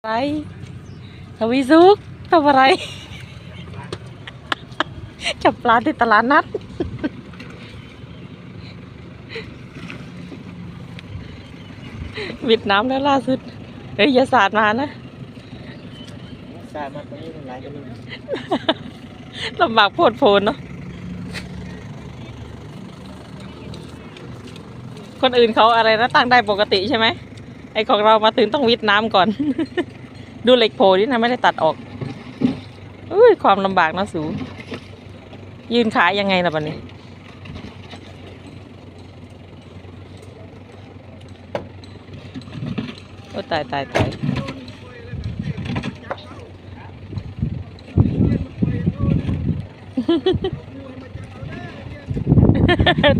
อะไรทวีสุกทำอะไร จับปลาที่ตลาดนัด วิดน้ำแล้วล่าสุด เฮ้ยอย่าสาดมานะสายมาตรงนี้เป็นไรกันนี่ลำบากโพดโพนเนาะ คนอื่นเขาอะไรนะตั้งได้ปกติใช่ไหม ไอของเรามาถึงต้องวิดน้ำก่อน ดูเหล็กโผล่นี่นะไม่ได้ตัดออกอุ้ยความลำบากนะสู ยืนขายยังไงล่ะบันนี้ โอ้ตายตายตาย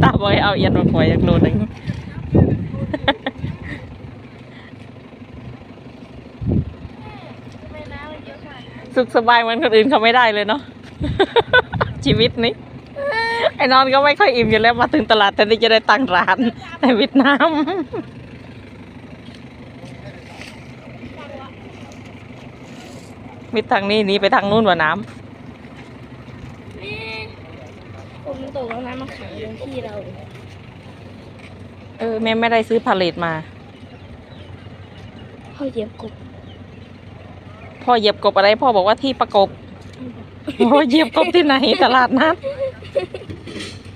ตาบอยเอาเอียนมาปล่อยอยากโดนหนึ่ง สุขสบายเหมือนคนอื่นเขาไม่ได้เลยเนาะ ชีวิตนี้ ไอ้นอนก็ไม่ค่อยอิ่มอยู่แล้วมาถึงตลาดแต่นี่จะได้ตั้งร้านในเวียดนามมิดทางนี้หนีไปทางนู้นว่าน้ฝนมันตกแล้วน้ำมันขังลงที่เราำเออแม่ไม่ได้ซื้อพาเลตมาเขาเหยียบกบ พ่อเหยียบกบอะไร พ่อบอกว่าที่ประกบโอ้ยเหยียบกบที่ไหนตลาดนัด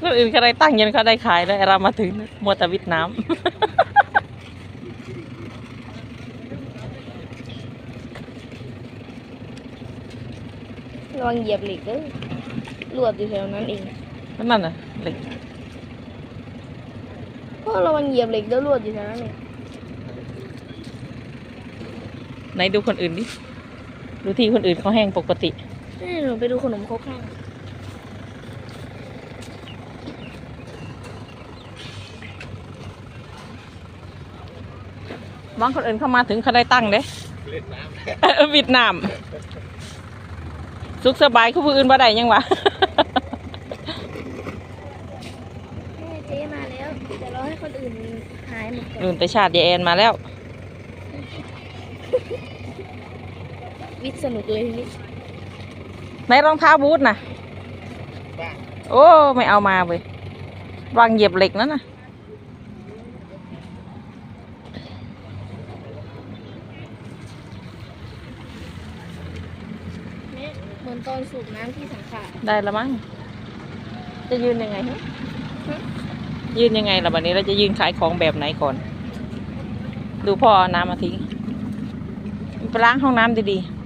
คนอื่นเขาได้ตั้งเย็นเขาได้ขายแล้วไอ้เรามาถึงมัวแต่วิดน้ระวังเหยียบเหล็กเด้อลวดอยู่แถวนั้นเองำนั่นน่ะเหล็กพ่อระวังเหยียบเหล็กเด้อลวดอยู่แถวนั้นเองไหนดูคนอื่นดิ ดูที่คนอื่นเขาแห้งปกติ นี่หนูไปดูขนมครกข้างบางคนอื่นเข้ามาถึงเขาได้ตั้งเด้เล่นน้เออเวียดนามสุขสบายคือผู้อื่นบ่ได้ยังวะแม่เจ๊มาแล้วแต่รอให้คนอื่นหายหมดก่อน อื่นแต่ชาติยายแอนมาแล้ว วิทย์สนุกเลยทีนี้ในรองเท้าบูทน่ะำบ้านโอ้ไม่เอามาเว้ยวางเหยียบเหล็กนั่นน่ะแม่เหมือนตอนสูบน้ำที่สังขารได้ละมั้งจะยืนยังไงฮะยืนยังไงล่ะบัดนี้เราจะยืนขายของแบบไหนก่อน ดูพ่อเอาน้ำมาทิ้งไปล้างห้องน้ำดีๆ